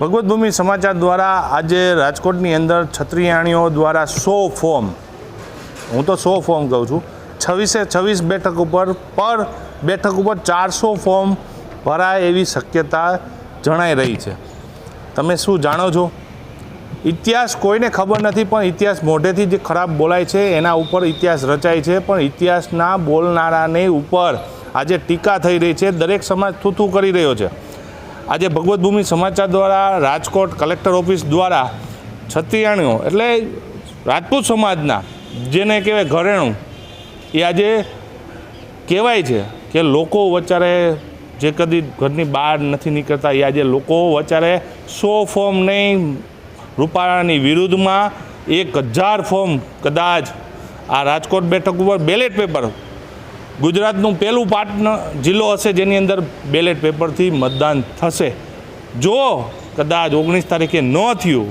ભગવત ભૂમિ સમાચાર દ્વારા આજે રાજકોટની અંદર છત્રીયાણીઓ દ્વારા સો ફોર્મ, હું તો સો ફોર્મ કહું છું, છવ્વીસે, છવ્વીસ બેઠક ઉપર, પર બેઠક ઉપર ચારસો ફોર્મ ભરાય એવી શક્યતા જણાઈ રહી છે. તમે શું જાણો છો? ઇતિહાસ કોઈને ખબર નથી, પણ ઇતિહાસ મોઢેથી જે ખરાબ બોલાય છે, એના ઉપર ઇતિહાસ રચાય છે, પણ ઇતિહાસના બોલનારાની ઉપર આજે ટીકા થઈ રહી છે, દરેક સમાજ થૂથું કરી રહ્યો છે. આજે ભગવત ભૂમિ સમાચાર દ્વારા રાજકોટ કલેક્ટર ઓફિસ દ્વારા છત્રીયાણીઓ, એટલે રાજપૂત સમાજના, જેને કહેવાય ઘરેણું, એ આજે કહેવાય છે કે લોકો વચારે જે કદી ઘરની બહાર નથી નીકળતા, એ આજે લોકો વચારે સો ફોર્મ નહીં, રૂપાળાની વિરુદ્ધમાં એક હજાર ફોર્મ કદાચ આ રાજકોટ બેઠક ઉપર બેલેટ પેપર ગુજરાતનું પહેલું પાટણ જિલ્લો હશે જેની અંદર બેલેટ પેપરથી મતદાન થશે. જો કદાચ ઓગણીસ તારીખે ન થયું,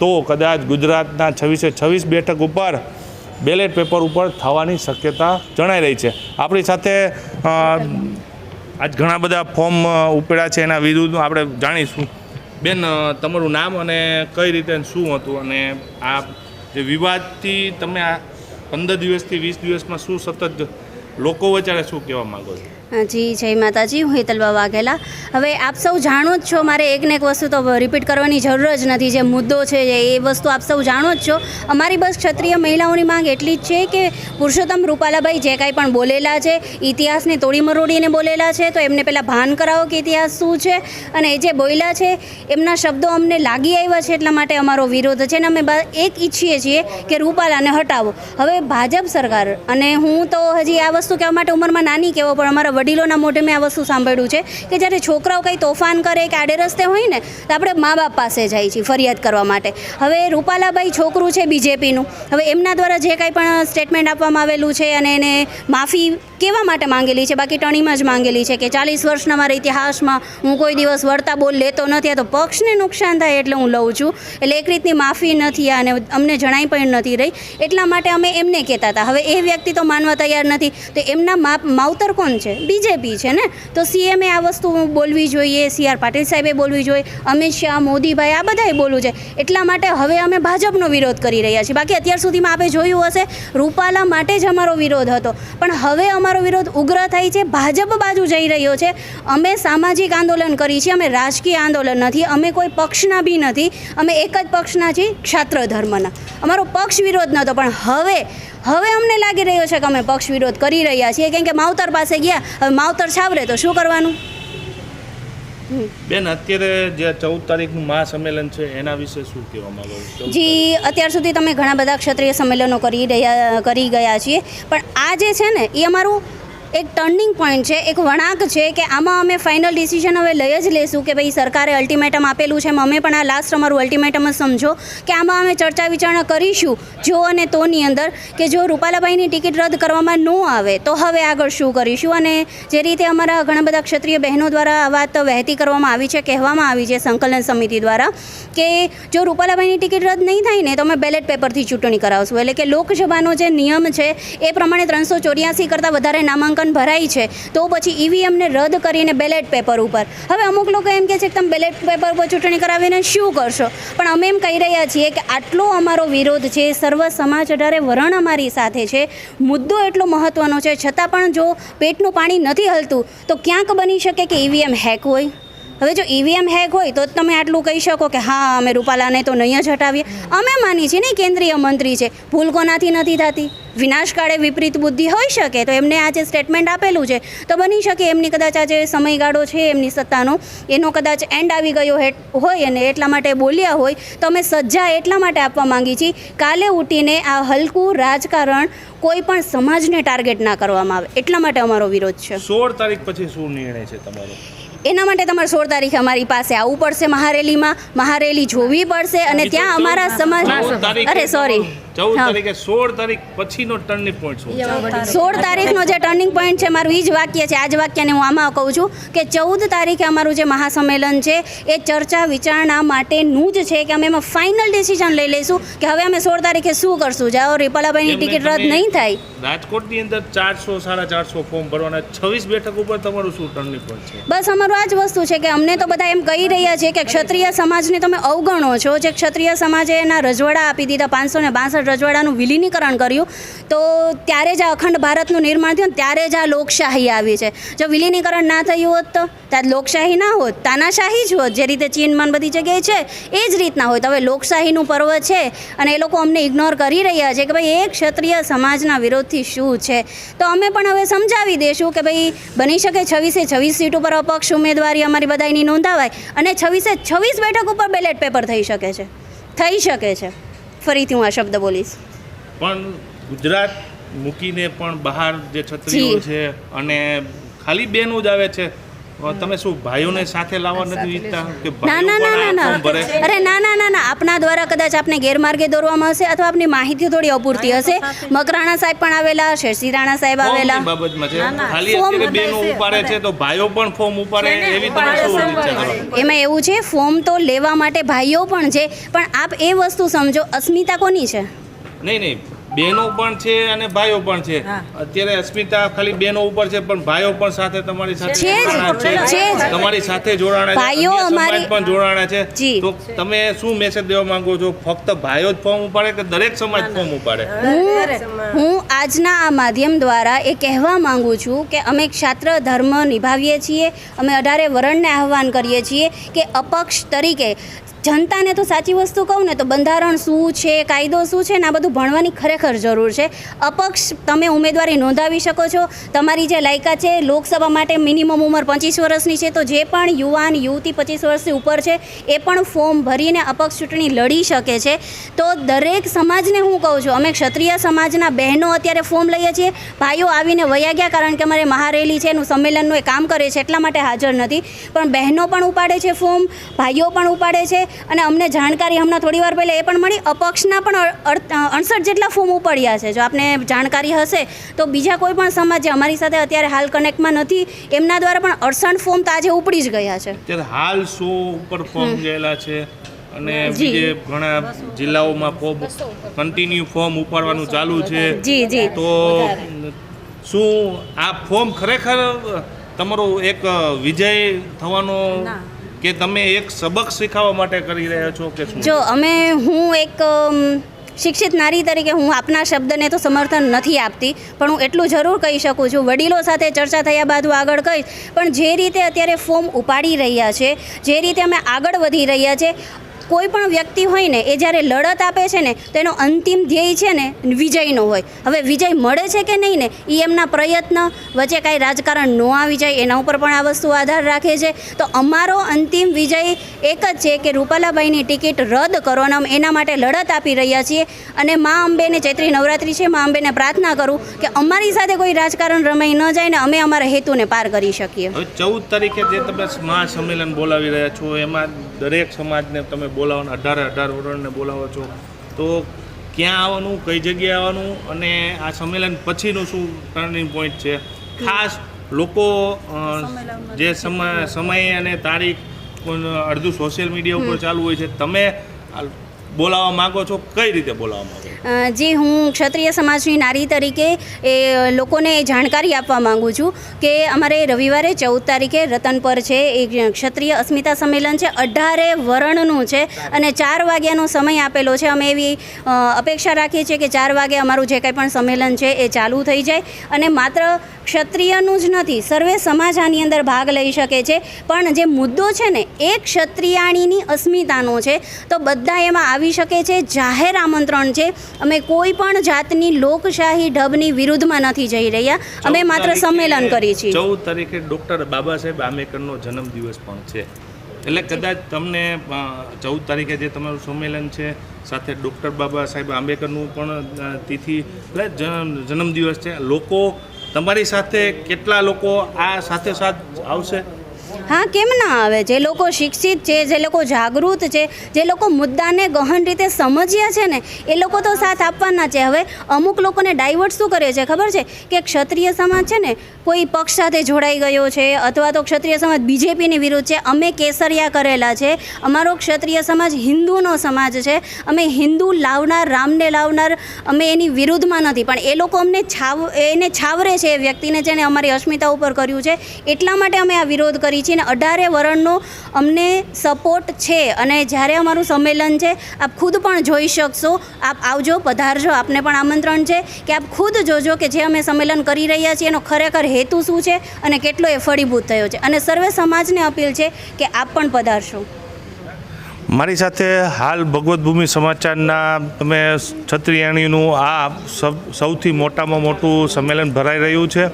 તો કદાચ ગુજરાતના છવ્વીસે છવ્વીસ બેઠક ઉપર બેલેટ પેપર ઉપર થવાની શક્યતા જણાઈ રહી છે. આપણી સાથે આજ ઘણા બધા ફોર્મ ઉપડ્યા છે એના વિરુદ્ધ આપણે જાણીશું. બેન તમારું નામ અને કઈ રીતે શું હતું અને આ જે વિવાદથી તમે આ પંદર દિવસથી વીસ દિવસમાં શું સતત લોકો વચ્ચે શું કહેવા માંગો છો? જી, જય માતાજી, હું હેતલબા વાઘેલા. હવે આપ સૌ જાણો જ છો, મારે એક ને એક વસ્તુ તો રિપીટ કરવાની જરૂર જ નથી. જે મુદ્દો છે, એ વસ્તુ આપ સૌ જાણો જ છો. અમારી બસ ક્ષત્રિય મહિલાઓની માંગ એટલી જ છે કે પુરુષોત્તમ રૂપાલાભાઈ જે કાંઈ પણ બોલેલા છે, ઇતિહાસને તોડી મરોડીને બોલેલા છે, તો એમને પહેલાં ભાન કરાવો કે ઇતિહાસ શું છે. અને એ જે બોલ્યા છે, એમના શબ્દો અમને લાગી આવ્યા છે એટલા માટે અમારો વિરોધ છે અને અમે એક ઈચ્છીએ છીએ કે રૂપાલાને હટાવો. હવે ભાજપ સરકાર, અને હું તો હજી આ વસ્તુ કહેવા માટે ઉંમરમાં નાની કહેવો, પણ અમારા વડીલોના મોઢે મેં આ વસ્તુ સાંભળ્યું છે કે જ્યારે છોકરાઓ કંઈ તોફાન કરે, કે આડે રસ્તે હોય ને, તો આપણે મા બાપ પાસે જાય છીએ ફરિયાદ કરવા માટે. હવે રૂપાલાભાઈ છોકરું છે બીજેપીનું. હવે એમના દ્વારા જે કાંઈ પણ સ્ટેટમેન્ટ આપવામાં આવેલું છે અને એને માફી કેવા માટે માંગેલી છે? બાકી ટણીમાં જ માંગેલી છે કે ચાલીસ વર્ષના મારા ઇતિહાસમાં હું કોઈ દિવસ વળતા બોલ લેતો નથી, આ તો પક્ષને નુકસાન થાય એટલે હું લઉં છું. એટલે એક રીતની માફી નથી અને અમને જણાઈ પણ નથી રહી. એટલા માટે અમે એમને કહેતા હતા. હવે એ વ્યક્તિ તો માનવા તૈયાર નથી. તો એમના માવતર કોણ છે? બીજેપી છે ને? તો સીએમએ આ વસ્તુ બોલવી જોઈએ સી આર પાટીલ સાહેબે બોલવી જોઈએ, અમિત શાહ, મોદીભાઈ આ બધાએ બોલવું છે એટલા માટે હવે અમે ભાજપનો વિરોધ કરી રહ્યા છીએ. બાકી અત્યાર સુધીમાં આપણે જોયું હશે, રૂપાલા માટે જ અમારો વિરોધ હતો. પણ હવે અમારો વિરોધ ઉગ્ર થાય છે, ભાજપ બાજુ જઈ રહ્યો છે. અમે સામાજિક આંદોલન કરી છીએ, અમે રાજકીય આંદોલન નથી, અમે કોઈ પક્ષના બી નથી, અમે એક જ પક્ષના છીએ ક્ષાત્ર ધર્મના અમારો પક્ષ વિરોધ નહોતો, પણ હવે હવે અમને લાગી રહ્યો છે કે અમે પક્ષ વિરોધ કરી રહ્યા છીએ. કેમ કે માવતર પાસે ગયા હવે માવતર છાવરે તો શું કરવાનું? બેન અત્યારે જે ચૌદ તારીખનું મહાસંમેલન છે એના વિશે શું કહેવા માંગો છો? જી અત્યાર સુધી તમે ઘણા બધા ક્ષત્રિય સંમેલનો કરી રહ્યા કરી ગયા છીએ. પણ આ જે છે ને એ અમારું એક ટર્નિંગ પોઈન્ટ છે, એક વળાંક છે કે આમાં અમે ફાઇનલ ડિસિઝન હવે લઈ જ લેશું કે ભાઈ સરકારે અલ્ટિમેટમ આપેલું છે. અમે પણ આ લાસ્ટ અમારું અલ્ટિમેટમ જ સમજો કે આમાં અમે ચર્ચા વિચારણા કરીશું જો અને તોની અંદર કે જો રૂપાલાભાઈની ટિકિટ રદ કરવામાં ન આવે તો હવે આગળ શું કરીશું? અને જે રીતે અમારા ઘણા બધા ક્ષત્રિય બહેનો દ્વારા આ વાત વહેતી કરવામાં આવી છે, કહેવામાં આવી છે સંકલન સમિતિ દ્વારા કે જો રૂપાલાભાઈની ટિકિટ રદ નહીં થાય ને તો અમે બેલેટ પેપરથી ચૂંટણી કરાવશું. એટલે કે લોકસભાનો જે નિયમ છે, એ પ્રમાણે ત્રણસો ચોર્યાસી કરતાં વધારે નામાંકન ભરાય છે, તો પછી ઈવીએમને રદ કરીને બેલેટ પેપર ઉપર. હવે અમુક લોકો એમ કહે છે કે તમે બેલેટ પેપર ઉપર ચૂંટણી કરાવીને શું કરશો? પણ અમે એમ કહી રહ્યા છીએ કે આટલો અમારો વિરોધ છે, સર્વ સમાજ અઢારે વરણ અમારી સાથે છે, મુદ્દો એટલો મહત્ત્વનો છે, છતાં પણ જો પેટનું પાણી નથી હલતું, તો ક્યાંક બની શકે કે ઈવીએમ હેક હોય? હવે જો ઈવીએમ હેક હોય તો તમે આટલું કહી શકો કે હા, અમે રૂપાલાને તો નહીં જ હટાવીએ. અમે માની છીએ ને કેન્દ્રીય મંત્રી છે. ભૂલ કોનાથી નથી થતી? વિનાશકાળે વિપરીત બુદ્ધિ હોઈ શકે તો એમને આ જે સ્ટેટમેન્ટ આપેલું છે. તો બની શકે એમની કદાચ આ જે સમયગાળો છે, એમની સત્તાનો. એનો કદાચ એન્ડ આવી ગયો હોય અને એટલા માટે બોલ્યા હોય. તો અમે સજ્જા એટલા માટે આપવા માંગી છીએ કાલે ઉઠીને આ હલકું રાજકારણ કોઈ પણ સમાજને ટાર્ગેટ ના કરવામાં આવે. એટલા માટે અમારો વિરોધ છે. સોળ તારીખ પછી શું નિર્ણય છે તમારો? એના માટે તમારે સોળ તારીખે અમારી પાસે આવવું પડશે મહારેલીમાં. મહારેલી જોવી પડશે અને ત્યાં અમારા સમાજ અરે સોરી ચૌદ તારીખે સોળ તારીખ પછીનો ટર્નિંગ પોઈન્ટ શું સોળ તારીખનો જે ટર્નિંગ પોઈન્ટ છે મારું એ જ વાક્ય છે. આ જ વાક્યને હું આમાં કહું છું કે ચૌદ તારીખે અમારું જે મહાસંમેલન છે એ ચર્ચા વિચારણા માટેનું જ છે કે અમે એમાં ફાઇનલ ડિસિઝન લઈ લઈશું કે હવે અમે સોળ તારીખે શું કરશું? જાઓ રીપાલાભાઈની ટિકિટ રદ નહીં થાય. રાજકોટની અંદર ચારસો સાડા ચારસો ફોર્મ ભરવાના છવ્વીસ બેઠક ઉપર તમારું શું ટર્નિંગ પોઈન્ટ છે? બસ અમારું આ જ વસ્તુ છે કે અમને તો બધા એમ કહી રહ્યા છે કે ક્ષત્રિય સમાજને તમે અવગણો છો. જે ક્ષત્રિય સમાજે એના રજવાડા આપી દીધા પાંચસો ને બાસઠ રજવાડાનું વિલીનીકરણ કર્યું, તો ત્યારે જ આ અખંડ ભારતનું નિર્માણ થયું ત્યારે જ આ લોકશાહી આવી છે. જો વિલીનીકરણ ના થયું હોત તો ત્યાં લોકશાહી ના હોત, તાનાશાહી જ હોત, જે રીતે ચીનમાં બધી જગ્યાએ છે, એ જ રીતના હોય તો હવે લોકશાહીનું પર્વ છે અને એ લોકો અમને ઇગ્નોર કરી રહ્યા છે કે ભાઈ, એ ક્ષત્રિય સમાજના વિરોધથી શું છે? તો અમે પણ હવે સમજાવી દઈશું કે ભાઈ, બની શકે છવ્વીસે છવ્વીસ સીટ ઉપર અપક્ષ ઉમેદવારી અમારી બધાની નોંધાવાય અને છવ્વીસે છવ્વીસ બેઠક ઉપર બેલેટ પેપર થઈ શકે છે. થઈ શકે છે. ફરીથી હું આ શબ્દ બોલીશ. પણ ગુજરાત મૂકીને પણ બહાર જે છત્રીઓ છે અને ખાલી બેનો જ આવે છે તમે શું ભાઈઓને સાથે લાવવા નથી ઈચ્છતા કે ના ના ના ના અરે ના ના ના ના. આપના દ્વારા કદાચ આપને ગેરમાર્ગે દોરવામાં હશે અથવા આપની માહિતી થોડી અપૂરતી હશે. મકરાણા સાહેબ પણ આવેલા શેરસી રાણા સાહેબ આવેલા. બાબતમાં છે. ખાલી અત્યારે બેનો ઉપાડે છે તો ભાઈઓ પણ ફોર્મ ઉપાડે એવી તમે શું એમાં એવું છે ફોર્મ તો લેવા માટે ભાઈઓ પણ છે પણ આપ એ વસ્તુ સમજો અસ્મિતા કોની છે? નહીં નહીં. બહેનો પણ છે અને ભાઈઓ પણ છે. અત્યારે અસ્મિતા ખાલી બહેનો ઉપર છે પણ ભાઈઓ પણ સાથે તમારી સાથે. તમારી સાથે જોડાણા છે સમાજ અમારી- પણ જોડાણા છે. તો તમે શું મેસેજ દેવા માંગો છો? ફક્ત ભાઈઓ જ ફોર્મ ઉપાડે કે દરેક સમાજ ફોર્મ ઉપાડે? હું હું આજના આ માધ્યમ દ્વારા એ કહેવા માંગુ છું કે અમે ક્ષાત્ર ધર્મ નિભાવીએ છીએ. અમે અઢારે વરણને આહ્વાન કરીએ છીએ કે અપક્ષ તરીકે જનતાને તો સાચી વસ્તુ કહું ને તો બંધારણ શું છે, કાયદો શું છે ને આ બધું ભણવાની ખરેખર જરૂર છે. અપક્ષ તમે ઉમેદવારી નોંધાવી શકો છો. તમારી જે લાયકાત છે, લોકસભા માટે મિનિમમ ઉંમર પચીસ વર્ષની છે, તો જે પણ યુવાન, યુવતી પચીસ વર્ષથી ઉપર છે, એ પણ ફોર્મ ભરીને અપક્ષ ચૂંટણી લડી શકે છે. તો દરેક સમાજને હું કહું છું, અમે ક્ષત્રિય સમાજના બહેનો અત્યારે ફોર્મ લઈએ છીએ. ભાઈઓ આવીને વયા ગયા કારણ કે અમારે મહારેલી છે એનું સંમેલનનું એ કામ કરે છે, એટલા માટે હાજર નથી. પણ બહેનો પણ ઉપાડે છે ફોર્મ, ભાઈઓ પણ ઉપાડે છે. અને અમને જાણકારી હમણાં થોડી વાર પહેલાં એ પણ મળી અપક્ષના પણ અડસઠ જેટલા ફોર્મ ઉપાડ્યા છે. જો આપને જાણકારી હશે તો બીજા કોઈ પણ સમાજ જે અમારી સાથે અત્યારે હાલ કનેક્ટમાં નથી એમના દ્વારા પણ અડસઠ ફોર્મ તો આજે ઉપડી જ ગયા છે. હાલ સો ઉપર ફોર્મ ગયેલા છે? અને જી. બીજે ઘણા જિલ્લાઓમાં ફોર્મ કન્ટિન્યુ ફોર્મ. ઉપાડવાનું ચાલુ છે. જી જી. તો શું આ ફોર્મ ખરેખર તમારો એક વિજય થવાનો કે તમે એક સબક શીખવવા માટે કરી રહ્યા છો કે જો, અમે હું એક શિક્ષિત નારી તરીકે હું આપના શબ્દને તો સમર્થન નથી આપતી, પણ હું એટલું જરૂર કહી શકું છું. વડીલો સાથે ચર્ચા થયા બાદ હું આગળ કહીશ, પણ જે રીતે અત્યારે ફોર્મ ઉપાડી રહ્યા છે, જે રીતે અમે આગળ વધી રહ્યા છે કોઈ પણ વ્યક્તિ હોય ને, એ જ્યારે લડત આપે છે ને, તો એનો અંતિમ ધ્યેય છે ને, વિજયનો હોય. હવે વિજય મળે છે કે નહીં ને, એ એમના પ્રયત્ન વચ્ચે કાંઈ રાજકારણ ન આવી જાય, એના ઉપર પણ આ વસ્તુ આધાર રાખે છે. તો અમારો અંતિમ વિજય એક જ છે કે રૂપાલાબાઈની ટિકિટ રદ કરો અને એના માટે લડત આપી રહ્યા છીએ. અને મા અંબેને ચૈત્રી નવરાત્રિ છે, મા અંબેને પ્રાર્થના કરું કે અમારી સાથે કોઈ રાજકારણ રમાઈ ન જાય ને, અમે અમારા હેતુને પાર કરી શકીએ. ચૌદ તારીખે જે તમે મહાસંમેલન બોલાવી રહ્યા છો, એમાં દરેક સમાજને તમે બોલાવવાના અઢારે અઢાર વર્ણને બોલાવો છો તો ક્યાં આવવાનું કઈ જગ્યાએ આવવાનું અને આ સંમેલન પછીનું શું ટર્નિંગ પોઈન્ટ છે? ખાસ લોકો જે સમય સમય અને તારીખ અડધું સોશિયલ મીડિયા ઉપર ચાલુ હોય છે તમે આ બોલાવવા માંગો છો? કઈ રીતે બોલાવવા માંગો જી, હું ક્ષત્રિય સમાજની નારી તરીકે એ લોકોને જાણકારી આપવા માંગુ છું કે અમારે રવિવારે ચૌદ તારીખે રતન પર છે એ ક્ષત્રિય અસ્મિતા સંમેલન છે, અઢારે વરણનું છે અને ચાર વાગ્યાનો સમય આપેલો છે. અમે એવી અપેક્ષા રાખીએ છીએ કે ચાર વાગે અમારું જે કંઈ પણ સંમેલન છે એ ચાલુ થઈ જાય અને માત્ર ક્ષત્રિયનું જ નથી. સર્વે સમાજ આની અંદર ભાગ લઈ શકે છે. પણ જે મુદ્દો છે ને એ ક્ષત્રિયાણીની અસ્મિતાનો છે. તો બધા એમાં આવી શકે છે. જાહેર આમંત્રણ છે. અમે કોઈ પણ જાતની લોકશાહી ઢબની વિરુદ્ધમાં નથી જઈ રહ્યા. અમે માત્ર સંમેલન કરીએ છીએ. ચૌદ તારીખે ડૉક્ટર બાબા સાહેબ આંબેડકરનો જન્મદિવસ પણ છે. એટલે કદાચ તમને ચૌદ તારીખે જે તમારું સંમેલન છે સાથે ડૉક્ટર બાબા સાહેબ આંબેડકરનું પણ તિથિ એટલે જન્મદિવસ છે. લોકો તમારી સાથે કેટલા લોકો આ સાથે સાથ આવશે? હા, કેમ ના આવે? જે લોકો શિક્ષિત છે, જે લોકો જાગૃત છે, જે લોકો મુદ્દાને ગહન રીતે સમજ્યા છે ને, એ લોકો તો સાથ આપવાના છે. હવે અમુક લોકોને ડાયવર્ટ શું કરે છે ખબર છે? કે ક્ષત્રિય સમાજ છે ને કોઈ પક્ષ સાથે જોડાઈ ગયો છે અથવા તો ક્ષત્રિય સમાજ બીજેપીની વિરુદ્ધ છે? અમે કેસરિયા કરેલા છે. અમારો ક્ષત્રિય સમાજ હિન્દુનો સમાજ છે. અમે હિન્દુ લાવનાર, રામને લાવનાર અમે એની વિરુદ્ધમાં નથી. પણ એ લોકો અમને છાવ, એને છાવરે છે એ વ્યક્તિને જેને અમારી અસ્મિતા ઉપર કર્યું છે. એટલા માટે અમે આ વિરોધ કરી છીએ અને અઢારે વરણનો અમને સપોર્ટ છે અને જ્યારે અમારું સંમેલન છે, આપ ખુદ પણ જોઈ શકશો. આપ આવજો, પધારજો. આપને પણ આમંત્રણ છે કે આપ ખુદ જોજો કે જે અમે સંમેલન કરી રહ્યા છીએ એનો ખરેખર હેતુ શું છે અને કેટલો એ ફળીભૂત થયો છે? અને સર્વે સમાજને અપીલ છે કે આપ પણ પધારશો. મારી સાથે હાલ ભગવત ભૂમિ સમાચારના તમે છત્રીયાણીનું આ સૌથી મોટામાં મોટું સંમેલન ભરાઈ રહ્યું છે.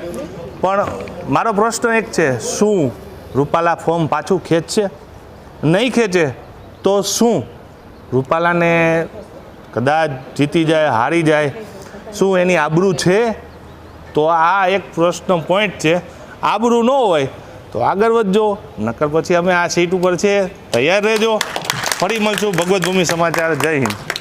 પણ મારો પ્રશ્ન એક છે, શું રૂપાલા ફોર્મ પાછું ખેંચશે? નહીં ખેંચે, તો શું? રૂપાલાને કદાચ જીતી જાય, હારી જાય. શું એની આબરૂ છે? તો આ એક પ્રશ્ન પોઈન્ટ છે. આબરૂ ન હોય તો આગળ વધજો, નકર પછી અમે આ સીટ ઉપર છે. તૈયાર રહેજો. ફરી મળશું ભગવત સમાચાર. જય હિન્દ.